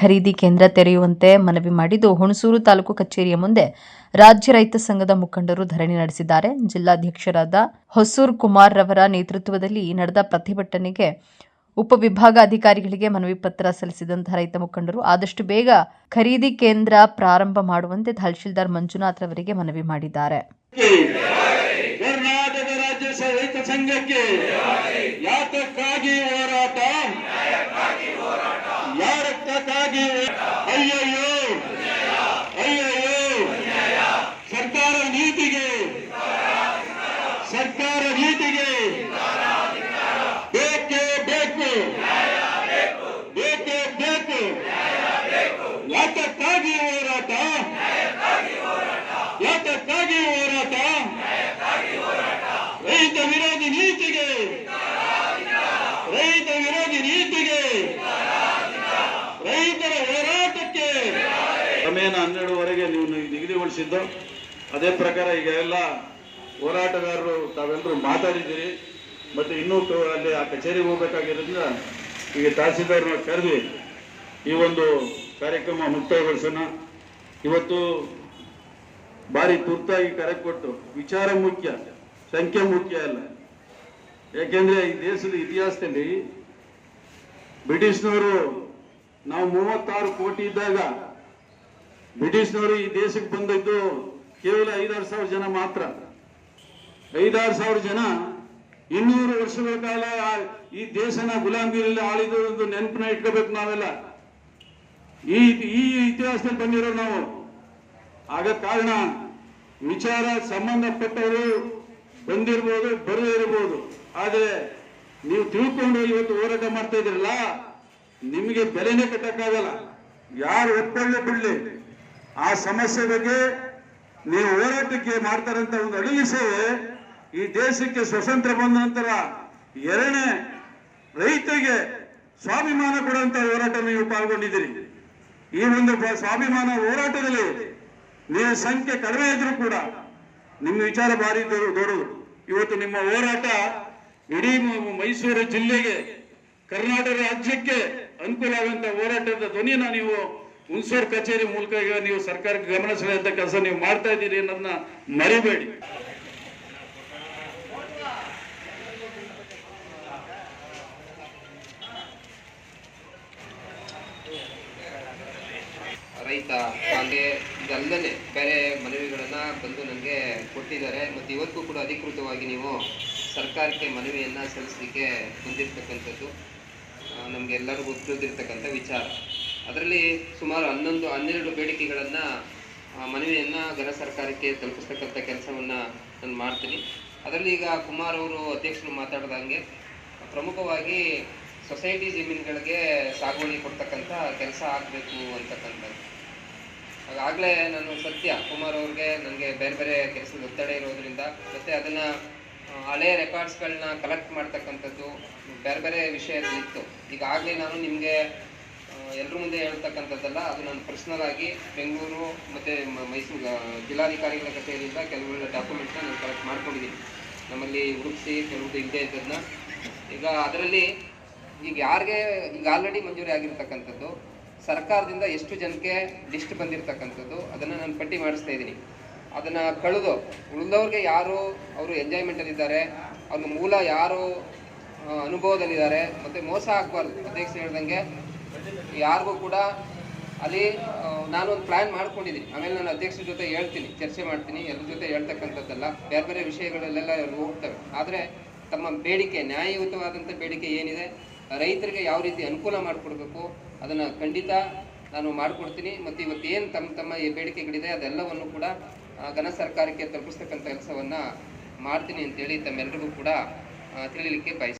ಖರೀದಿ ಕೇಂದ್ರ ತೆರೆಯುವಂತೆ ಮನವಿ ಮಾಡಿದ್ದು ಹುಣಸೂರು ತಾಲೂಕು ಕಚೇರಿಯ ಮುಂದೆ ರಾಜ್ಯ ರೈತ ಸಂಘದ ಮುಖಂಡರು ಧರಣಿ ನಡೆಸಿದ್ದಾರೆ. ಜಿಲ್ಲಾಧ್ಯಕ್ಷರಾದ ಹೊಸೂರ್ ಕುಮಾರ್ ರವರ ನೇತೃತ್ವದಲ್ಲಿ ನಡೆದ ಪ್ರತಿಭಟನೆಗೆ ಉಪವಿಭಾಗಾಧಿಕಾರಿಗಳಿಗೆ ಮನವಿ ಪತ್ರ ಸಲ್ಲಿಸಿದಂತಹ ರೈತ ಮುಖಂಡರು ಆದಷ್ಟು ಬೇಗ ಖರೀದಿ ಕೇಂದ್ರ ಪ್ರಾರಂಭ ಮಾಡುವಂತೆ ತಹಶೀಲ್ದಾರ್ ಮಂಜುನಾಥ್ ರವರಿಗೆ ಮನವಿ ಮಾಡಿದ್ದಾರೆ. ஐயோ ಕ್ರಮೇಣ ಹನ್ನೆರಡುವರೆಗೆ ನೀವು ನಿಗದಿಗೊಳಿಸಿದ್ದು, ಅದೇ ಪ್ರಕಾರ ಈಗ ಎಲ್ಲ ಹೋರಾಟಗಾರರು ತಾವೆಲ್ಲರೂ ಮಾತಾಡಿದ್ದೀರಿ, ಮತ್ತೆ ಇನ್ನೂ ಅಲ್ಲಿ ಆ ಕಚೇರಿಗೆ ಹೋಗ್ಬೇಕಾಗಿರೋದ್ರಿಂದ ಈಗ ತಹಸೀಲ್ದಾರ್ನ ಕರೆದು ಈ ಒಂದು ಕಾರ್ಯಕ್ರಮ ಮುಕ್ತಾಯಗೊಳಿಸೋಣ. ಇವತ್ತು ಭಾರಿ ತುರ್ತಾಗಿ ಕರೆ ಕೊಟ್ಟು, ವಿಚಾರ ಮುಖ್ಯ, ಸಂಖ್ಯೆ ಮುಖ್ಯ ಅಲ್ಲ. ಯಾಕೆಂದ್ರೆ ಈ ದೇಶದ ಇತಿಹಾಸದಲ್ಲಿ ಬ್ರಿಟಿಷ್ನವರು ನಾವು ಮೂವತ್ತಾರು ಕೋಟಿ ಇದ್ದಾಗ ಬ್ರಿಟಿಷ್ನವರು ಈ ದೇಶಕ್ಕೆ ಬಂದಿದ್ದು ಕೇವಲ ಐದಾರು ಸಾವಿರ ಜನ ಮಾತ್ರ. ಐದಾರು ಸಾವಿರ ಜನ ಇನ್ನೂರು ವರ್ಷಗಳ ಕಾಲ ಈ ದೇಶನ ಗುಲಾಮಗಿರಿಯಲ್ಲಿ ಆಳಿದ ಒಂದು ನೆನಪನ್ನ ಇಟ್ಕೋಬೇಕು ನಾವೆಲ್ಲ. ಈ ಈ ಇತಿಹಾಸದಲ್ಲಿ ಬಂದಿರೋ ನಾವು. ಆಗ ಕಾರಣ ವಿಚಾರ ಸಂಬಂಧಪಟ್ಟವರು ಬಂದಿರ್ಬೋದು, ಬರದೇ ಇರಬಹುದು ಆದರೆ ನೀವು ತಿಳ್ಕೊಂಡು ಇವತ್ತು ಹೋರಾಟ ಮಾಡ್ತಾ ಇದ್ರಲ್ಲ ನಿಮಗೆ ಬೆಲೆನೇ ಕಟ್ಟಕ್ಕಾಗಲ್ಲ. ಯಾರು ಒಪ್ಕೊಳ್ಳಿ ಬಿಡ್ಲಿ ಆ ಸಮಸ್ಯೆ ಬಗ್ಗೆ ನೀವು ಹೋರಾಟಕ್ಕೆ ಮಾಡ್ತಾರಂತ ಒಂದು ಅಡುಗೆ ಸೇವೆ ಈ ದೇಶಕ್ಕೆ ಸ್ವತಂತ್ರ ಬಂದ ನಂತರ ಎರಡನೇ ರೈತರಿಗೆ ಸ್ವಾಭಿಮಾನ ಕೊಡುವಂತ ಹೋರಾಟ ನೀವು ಪಾಲ್ಗೊಂಡಿದ್ದೀರಿ. ಈ ಒಂದು ಸ್ವಾಭಿಮಾನ ಹೋರಾಟದಲ್ಲಿ ನೀವು ಸಂಖ್ಯೆ ಕಡಿಮೆ ಇದ್ರೂ ಕೂಡ ನಿಮ್ಮ ವಿಚಾರ ಭಾರಿ ದೊಡ್ಡ- ದೊಡ್ಡದು. ಇವತ್ತು ನಿಮ್ಮ ಹೋರಾಟ ಇಡೀ ಮೈಸೂರು ಜಿಲ್ಲೆಗೆ ಕರ್ನಾಟಕ ರಾಜ್ಯಕ್ಕೆ ಅನುಕೂಲ ಆಗುವಂತ ಹೋರಾಟದ ಧ್ವನಿಯನ್ನ ನೀವು ಹುಣಸೂರು ಕಚೇರಿ ಮೂಲಕ ಈಗ ನೀವು ಸರ್ಕಾರಕ್ಕೆ ಗಮನ ಸೆಳೆಯುವಂತ ಕೆಲಸ ನೀವು ಮಾಡ್ತಾ ಇದ್ದೀರಿ ಅನ್ನೋದನ್ನ ಮರಿಬೇಡಿ. ರೈತ ಹಾಗೆ ಇದಲ್ಲದೆ ಬೇರೆ ಮನವಿಗಳನ್ನ ಬಂದು ನನಗೆ ಕೊಟ್ಟಿದ್ದಾರೆ. ಮತ್ತು ಇವತ್ತು ಕೂಡ ಅಧಿಕೃತವಾಗಿ ನೀವು ಸರ್ಕಾರಕ್ಕೆ ಮನವಿಯನ್ನು ಸಲ್ಲಿಸಲಿಕ್ಕೆ ಬಂದಿರತಕ್ಕಂಥದ್ದು ನಮಗೆ ಎಲ್ಲರಿಗೂ ತಿಳಿದಿರ್ತಕ್ಕಂಥ ವಿಚಾರ. ಅದರಲ್ಲಿ ಸುಮಾರು ಹನ್ನೊಂದು, ಹನ್ನೆರಡು ಬೇಡಿಕೆಗಳನ್ನು ಮನವಿಯನ್ನು ಘನ ಸರ್ಕಾರಕ್ಕೆ ತಲುಪಿಸ್ತಕ್ಕಂಥ ಕೆಲಸವನ್ನು ನಾನು ಮಾಡ್ತೀನಿ. ಅದರಲ್ಲಿ ಈಗ ಕುಮಾರ್ ಅವರು ಅಧ್ಯಕ್ಷರು ಮಾತಾಡ್ದಂಗೆ ಪ್ರಮುಖವಾಗಿ ಸೊಸೈಟಿ ಜಮೀನುಗಳಿಗೆ ಸಾಗುವಳಿ ಕೊಡ್ತಕ್ಕಂಥ ಕೆಲಸ ಆಗಬೇಕು ಅಂತಕ್ಕಂಥದ್ದು. ಆಗಾಗ್ಲೇ ನಾನು ಸತ್ಯ, ಕುಮಾರ್ ಅವ್ರಿಗೆ ನನಗೆ ಬೇರೆ ಬೇರೆ ಕೆಲಸದ ಒತ್ತಡ ಇರೋದ್ರಿಂದ ಮತ್ತೆ ಅದನ್ನ ಹಳೆಯ ಹಳೆ ರೆಕಾರ್ಡ್ಸ್ಗಳನ್ನ ಕಲೆಕ್ಟ್ ಮಾಡ್ತಕ್ಕಂಥದ್ದು ಬೇರೆ ಬೇರೆ ವಿಷಯದಲ್ಲಿ ಇತ್ತು. ಈಗಾಗಲೇ ನಾನು ನಿಮಗೆ ಎಲ್ಲರ ಮುಂದೆ ಹೇಳ್ತಕ್ಕಂಥದ್ದಲ್ಲ ಅದು ನಾನು ಪರ್ಸನಲ್ ಆಗಿ ಬೆಂಗಳೂರು ಮತ್ತೆ ಮೈಸೂರು ಜಿಲ್ಲಾಧಿಕಾರಿಗಳ ಕಚೇರಿಯಿಂದ ಕೆಲವು ಡಾಕ್ಯುಮೆಂಟ್ಸ್ನ ನಾನು ಕಲೆಕ್ಟ್ ಮಾಡ್ಕೊಂಡಿದ್ದೀನಿ. ನಮ್ಮಲ್ಲಿ ಹುಡುಕ್ಸಿ ಕೆಲವೊಂದು ಇದ್ದೇ ಇದ್ದದನ್ನ ಈಗ ಅದರಲ್ಲಿ ಈಗ ಯಾರಿಗೆ, ಈಗ ಆಲ್ರೆಡಿ ಮಂಜೂರಿ ಆಗಿರ್ತಕ್ಕಂಥದ್ದು, ಸರ್ಕಾರದಿಂದ ಎಷ್ಟು ಜನಕ್ಕೆ ಲಿಸ್ಟ್ ಬಂದಿರತಕ್ಕಂಥದ್ದು, ಅದನ್ನು ನಾನು ಪಟ್ಟಿ ಮಾಡಿಸ್ತಾ ಇದ್ದೀನಿ. ಅದನ್ನು ಕಳೆದು ಉಳಿದವ್ರಿಗೆ ಯಾರು ಅವರು ಎಂಜಾಯ್ಮೆಂಟಲ್ಲಿದ್ದಾರೆ ಅವ್ರ ಮೂಲ ಯಾರು ಅನುಭವದಲ್ಲಿದ್ದಾರೆ, ಮತ್ತು ಮೋಸ ಆಗಬಾರ್ದು. ಅಧ್ಯಕ್ಷ ಹೇಳ್ದಂಗೆ ಯಾರಿಗೂ ಕೂಡ ಅಲ್ಲಿ ನಾನೊಂದು ಪ್ಲ್ಯಾನ್ ಮಾಡ್ಕೊಂಡಿದ್ದೀನಿ. ಆಮೇಲೆ ನಾನು ಅಧ್ಯಕ್ಷರ ಜೊತೆ ಹೇಳ್ತೀನಿ, ಚರ್ಚೆ ಮಾಡ್ತೀನಿ, ಎಲ್ಲರ ಜೊತೆ ಹೇಳ್ತಕ್ಕಂಥದ್ದಲ್ಲ. ಬೇರೆ ಬೇರೆ ವಿಷಯಗಳಲ್ಲೆಲ್ಲ ಹೋಗ್ತವೆ. ಆದರೆ ತಮ್ಮ ಬೇಡಿಕೆ, ನ್ಯಾಯಯುತವಾದಂಥ ಬೇಡಿಕೆ ಏನಿದೆ, ರೈತರಿಗೆ ಯಾವ ರೀತಿ ಅನುಕೂಲ ಮಾಡಿಕೊಡ್ಬೇಕು, ಅದನ್ನು ಖಂಡಿತ ನಾನು ಮಾಡಿಕೊಡ್ತೀನಿ. ಮತ್ತು ಇವತ್ತು ಏನು ತಮ್ಮ ತಮ್ಮ ಈ ಬೇಡಿಕೆಗಳಿದೆ, ಅದೆಲ್ಲವನ್ನು ಕೂಡ ಘನ ಸರ್ಕಾರಕ್ಕೆ ತಲುಪಿಸ್ತಕ್ಕಂಥ ಕೆಲಸವನ್ನು ಮಾಡ್ತೀನಿ ಅಂತೇಳಿ ತಮ್ಮೆಲ್ಲರಿಗೂ ಕೂಡ ತಿಳಿಲಿಕ್ಕೆ ಬಯಸ್ತೀನಿ.